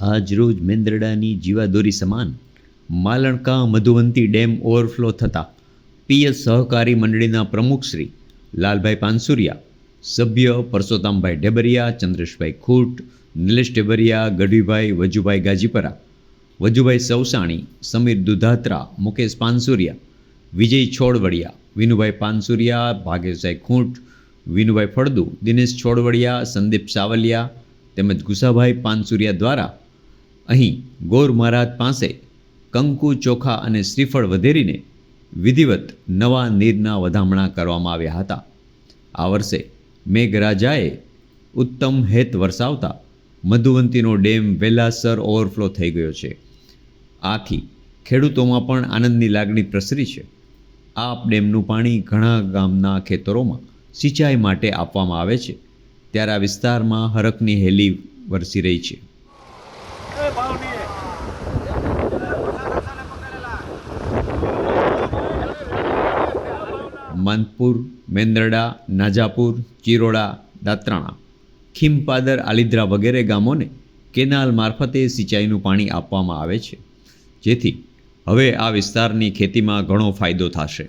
આજરોજ મેંદરડાની જીવાદોરી સમાન માલણકા મધુવંતી ડેમ ઓવરફ્લો થતાં પીએસ સહકારી મંડળીના પ્રમુખશ્રી લાલભાઈ પાનસુરિયા, સભ્ય પરસોત્તમભાઈ ઢેબરિયા, ચંદ્રેશભાઈ ખૂટ, નિલેશ ઢેબરિયા, ગઢવીભાઈ વજુભાઈ ગાજીપરા, વજુભાઈ સૌસાણી સમીર દુધાત્રા, મુકેશ પાનસુરિયા, વિજય છોડવડિયા, વિનુભાઈ પાનસુરિયા, ભાગેશભાઈ ખૂંટ, વિનુભાઈ ફળદુ, દિનેશ છોડવડિયા, સંદીપ સાવલિયા તેમજ ગુસાભાઈ પાનસુરિયા દ્વારા અહીં ગોર મહારાજ પાસે કંકુ, ચોખા અને શ્રીફળ વધેરીને વિધિવત નવા નીરના વધામણા કરવામાં આવ્યા હતા. આ વર્ષે મેઘરાજાએ ઉત્તમ હેત વરસાવતા મધુવંતીનો ડેમ વેલાસર ઓવરફ્લો થઈ ગયો છે. આથી ખેડૂતોમાં પણ આનંદની લાગણી પ્રસરી છે. આ ડેમનું પાણી ઘણા ગામના ખેતરોમાં સિંચાઈ માટે આપવામાં આવે છે. ત્યારે આ વિસ્તારમાં હરખની હેલી વરસી રહી છે. માનપુર, મેંદરડા, નાજાપુર, ચિરોડા, દાત્રાણા. ખીમપાદર, આલિદ્રા વગેરે ગામોને કેનાલ મારફતે સિંચાઈનું પાણી આપવામાં આવે છે. જેથી હવે આ વિસ્તારની ખેતીમાં ઘણો ફાયદો થશે.